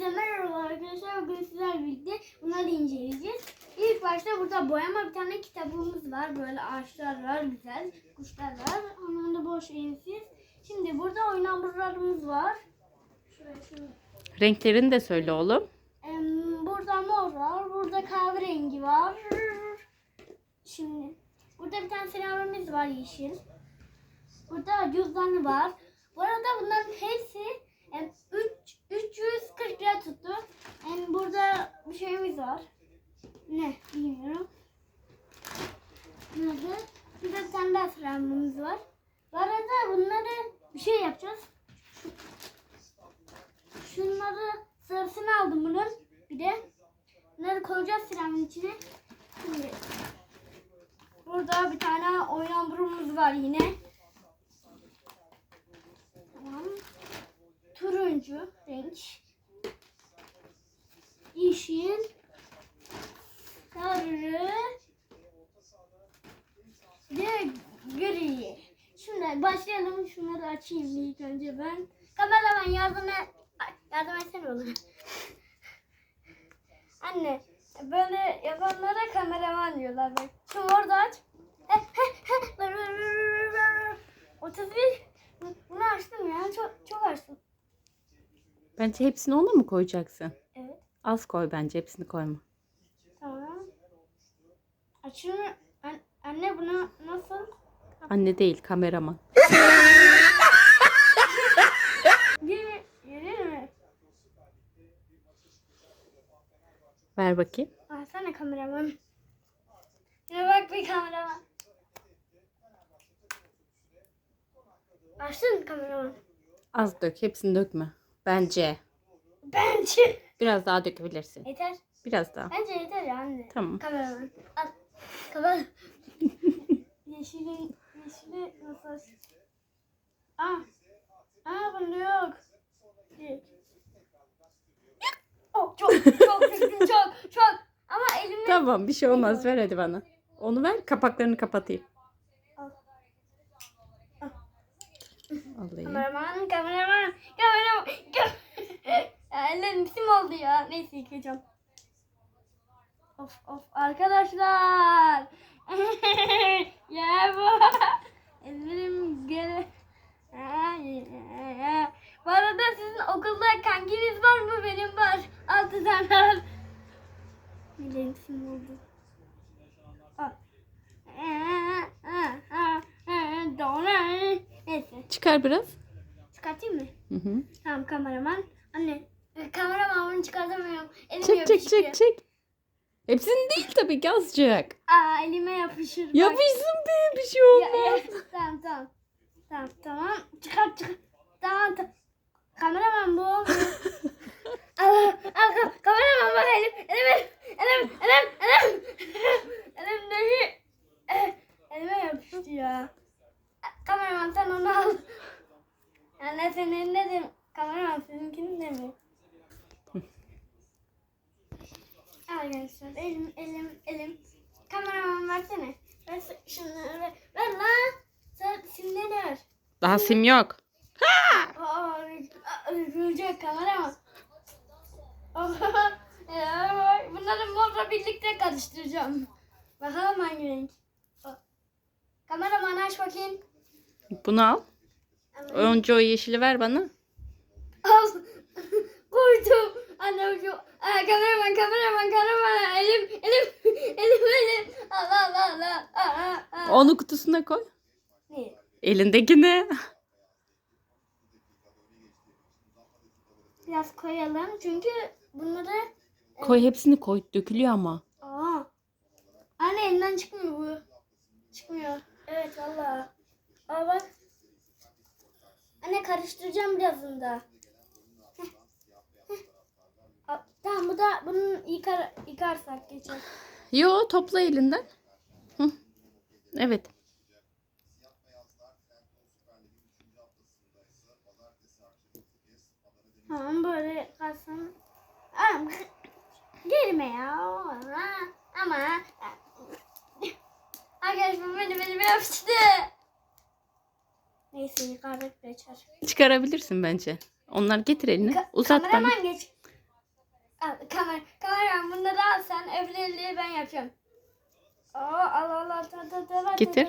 Hepinize merhaba arkadaşlar. Bugün sizlerle birlikte bunları inceleyeceğiz. İlk başta burada boyama bir tane kitabımız var. Böyle ağaçlar var, güzel kuşlar var. Onların da boş ensiz. Şimdi burada oyun hamurlarımız var. Şuraya şunu. Renklerini de söyle oğlum. Burada mor var. Burada kahverengi var. Şimdi burada bir tane selamimiz var yeşil. Burada cüzdanı var. Bu arada bunların hepsi em, üç- 340 lira tuttu. Em, burada bir şeyimiz var. Ne bilmiyorum. Nerede? Bir tane daha selamimiz var. Bu arada bunları bir şey yapacağız. Şunları sarısını aldım bunun. Bir de bunları koyacağız siramın içine. Şimdi burada bir tane oyun hamurumuz var yine. Tamam. Turuncu renk. Yeşil. Sarı. Ve gri. Şimdi başlayalım. Şunları açayım ilk önce ben. Kameraman yardım et. Yardım etsene oğlum. Anne böyle yapanlara kameraman diyorlar bak. Şimdi orada aç. 31 bunu açtım ya çok çok açtım. Bence hepsini ona mı koyacaksın? Evet Az koy bence hepsini koyma. tamam. Açıyorum. An- anne bunu nasıl? Anne değil kameraman. Yürü, yürü mü? Ver bakayım. Alsana kameraman. Yine bak bir kameraman. Açtın mı kameraman? Az dök hepsini dökme. Bence. Bence. Biraz daha dökebilirsin. Yeter. Biraz daha. Bence yeter ya anne. Tamam. Kameraman. Al. Kameraman. yeşili, yeşili nasıl? Aa. Aa bunda yok. Yok. Oh, çok çok çok çok. Ama elimi Tamam bir şey olmaz ver hadi bana. Onu ver kapaklarını kapatayım. Alayım. Kameraman, kameraman, kameraman. ellerim bizim oldu ya. Neyse yıkayacağım. Of of arkadaşlar. ya bu. Ellerim gele. Bu arada sizin okulda kankiniz var mı? Benim var. Altı tane var. Ellerim oldu. Al. Neyse. Çıkar biraz. Çıkartayım mı? Hı hı. Tamam kameraman. Anne e, kameraman bunu çıkartamıyorum. Elime Çek çek yapışıyor. çek çek. Hepsini değil tabii ki azıcık. Aa elime yapışır. bak. Yapışsın be bir şey olmaz. ya, tamam tamam. Tamam tamam. Çıkart çıkart. Tamam tamam. Kameraman bu. al, al, kam- kameraman bak elim. Elim elim elim elim. Elimdeki eh, elime yapıştı ya. Kameraman sen onu al. Anne senin ne de kameraman seninkini de mi? Arkadaşlar elim elim elim. Kameraman versene. Ver şunları ver. Ver lan. Sen simleri ver. Daha sim yok. Rüzgar kameraman. Ya, Bunları morla birlikte karıştıracağım. Bakalım hangi renk. Kameraman aç bakayım. Bunu al. Önce o yeşili ver bana. Al. Koydum. Anne ucu. Aa, kameraman kameraman kameraman. Elim elim elim elim. Al al al al. al, al, al. Onu kutusuna koy. Elindekini. Biraz koyalım çünkü bunları Koy hepsini koy. Dökülüyor ama. Aa. Anne elinden çıkmıyor bu. Çıkmıyor. Evet valla. Aa bak. Anne karıştıracağım birazını da. Heh. Heh. Aa, Tamam bu da bunun yıkar, yıkarsak geçer. Yo topla elinden. Hı. Evet. Böyle kalsın. Anam gelme ya. Ama ama Arkadaşlar beni beni yapıştı. Neyse yıkardık geçer. Çıkarabilirsin bence. Onlar getir elini. Ka- Uzat bana. kameraman geç. Al kamera. Kameraman bunları al sen. Öbür elliyi ben yapacağım. Aa al al al. Ta, ta, Getir.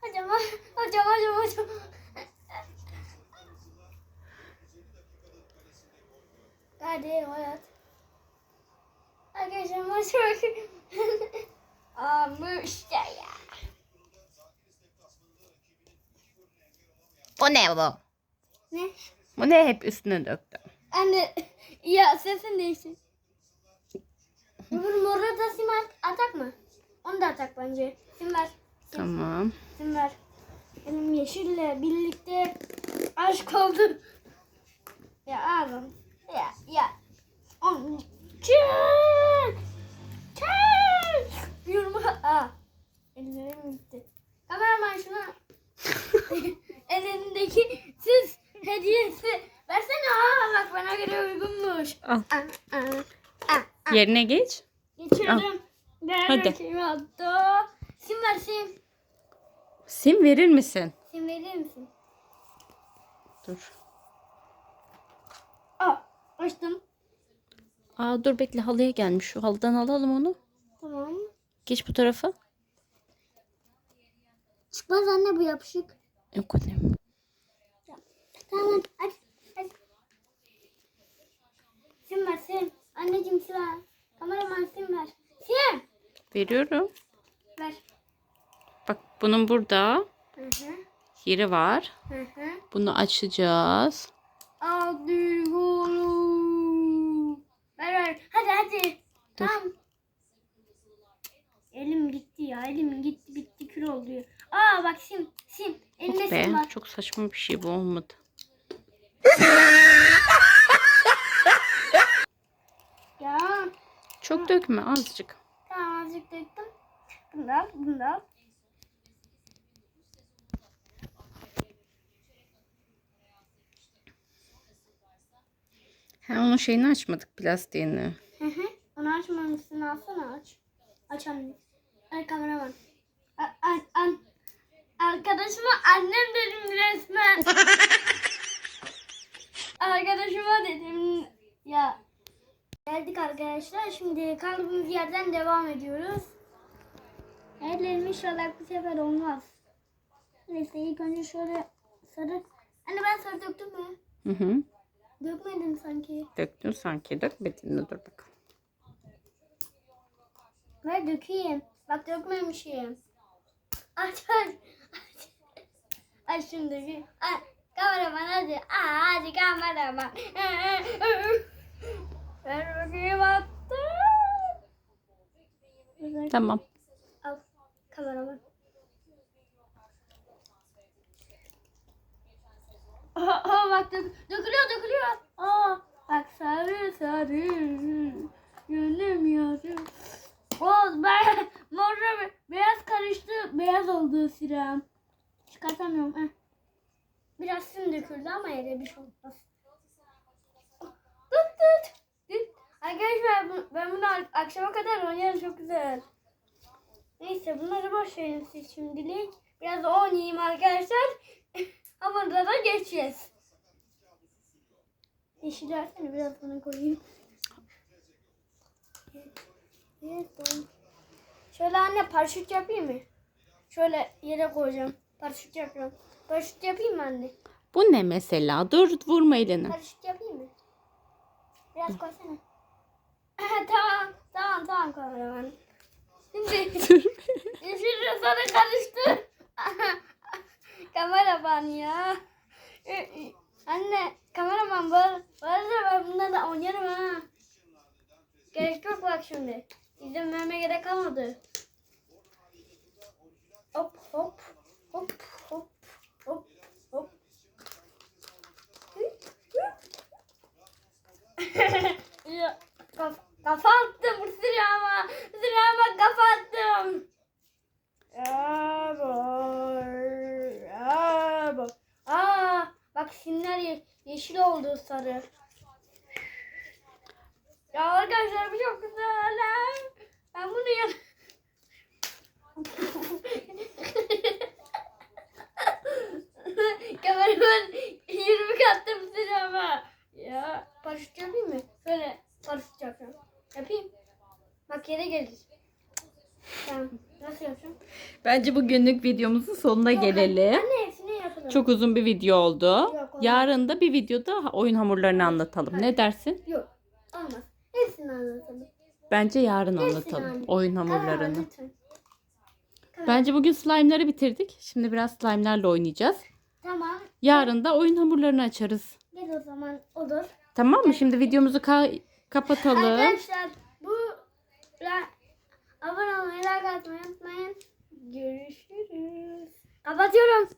Hocam hocam hocam Hadi hayat. Arkadaşlar maç bakın. İşte ya. Bu ne bu? Ne? Bu ne hep üstüne döktüm. Anne ya sesin değişti. Öbür moru da sim at- atak mı? Onu da atak bence. Sim ver. Sim, Tamam. sim ver. Benim yeşille birlikte aşk oldu. Ya ağzım. Ya ya. On. Çık. Çık. Yürüme. Aa. Ellerim gitti. Kameraman şuna elindeki süs hediyesi versene. Aa bak bana göre uygunmuş. Al. Aa, aa, aa. Yerine geç. Geçiyorum. Ver Hadi. bakayım attı. Sim ver sim. Sim verir misin? Sim verir misin? Dur. Aa açtım. Aa dur bekle halıya gelmiş. Şu halıdan alalım onu. Tamam. Geç bu tarafa. Çıkmaz anne bu yapışık. Yok annem. Tamam aç aç. Sim ver sim. Anneciğim sim ver. Kameraman sim ver. Sim. Veriyorum. Ver. Bak bunun burada Hı hı. yeri var. Hı hı. Bunu açacağız. Hadi oğlum. Ver ver. Hadi hadi. Dur. Tamam. Elim gitti ya. Elim gitti bitti kül oldu. ya. Aa bak sim sim. Elime Yok sim var. Çok saçma bir şey bu olmadı. Ya. Çok dökme azıcık. Tamam azıcık döktüm. Bunu da Ha, onun şeyini açmadık plastiğini. Hı hı. Onu açmamışsın. Alsana aç. Aç anne. Ay kameraman. A- an- an- Arkadaşıma annem dedim resmen. Arkadaşıma dedim. Ya. Geldik arkadaşlar. Şimdi kaldığımız yerden devam ediyoruz. Ellerim inşallah bu sefer olmaz. Neyse ilk önce şöyle sarı. Anne ben sarı döktüm mü? Hı hı. Dökmedim sanki. Döktün sanki. Dökmedin mi? Dur bakalım. Ver dökeyim. Bak dökmemişim. Aç aç. Aç, aç şunu dökeyim. Aç. Kameraman hadi. Aa, hadi kameraman. Ver bakayım attı. Tamam. Al kameraman. Aa, bak dök, dökülüyor dökülüyor. Aa, bak sarı sarı. Gönlüm yarım. O ben morla be- beyaz karıştı. Beyaz oldu siram. Çıkartamıyorum. Heh. Biraz sim döküldü ama yere bir şey olmaz. Tut tut. Arkadaşlar ben bunu ak- akşama kadar oynarım çok güzel. Neyse bunları boş verin siz şimdilik. Biraz oynayayım arkadaşlar. Ama da geçeceğiz. Yeşil versene biraz bana koyayım. Şöyle anne paraşüt yapayım mı? Şöyle yere koyacağım. Paraşüt yapıyorum. Paraşüt yapayım mı anne? Bu ne mesela? Dur vurma elini. Paraşüt yapayım mı? Biraz koysana. tamam, tamam, tamam kameraman. Şimdi yeşil sarı karıştı. kameraman ya. Anne, kameraman bu, bu arada ben bunlarla oynarım ha. Gerek yok bak şimdi. İzin vermeye gerek kalmadı. Hop hop hop hop hop hop. ya, kaf, kafa attım silahıma. Silahıma kafa attım. Ya boy, ya boy. Aa, bak simler ye- yeşil oldu sarı. Ya arkadaşlar bu çok güzel. Ben bunu yap. Kameraman 20 kattım silahıma. Ya paraşüt yapayım mı? Böyle paraşüt yapıyorum. Yapayım. Bak yere gelir. Tamam. Nasıl yapacağım? Bence bugünlük videomuzun sonuna Yok, gelelim. Anne hepsini yapalım. Çok uzun bir video oldu. Yok, olmaz. Yarın da bir videoda oyun hamurlarını anlatalım. Ne dersin? Yok. Olmaz. Hepsini anlatalım. Bence yarın Hepsini anlatalım anlat. oyun hamurlarını. lütfen. Bence bugün slime'ları bitirdik. Şimdi biraz slime'larla oynayacağız. Tamam. Yarın da oyun hamurlarını açarız. Gel o zaman olur. Tamam mı? Şimdi videomuzu ka- kapatalım. Arkadaşlar bu abone olmayı, like atmayı unutmayın. Görüşürüz. Kapatıyorum.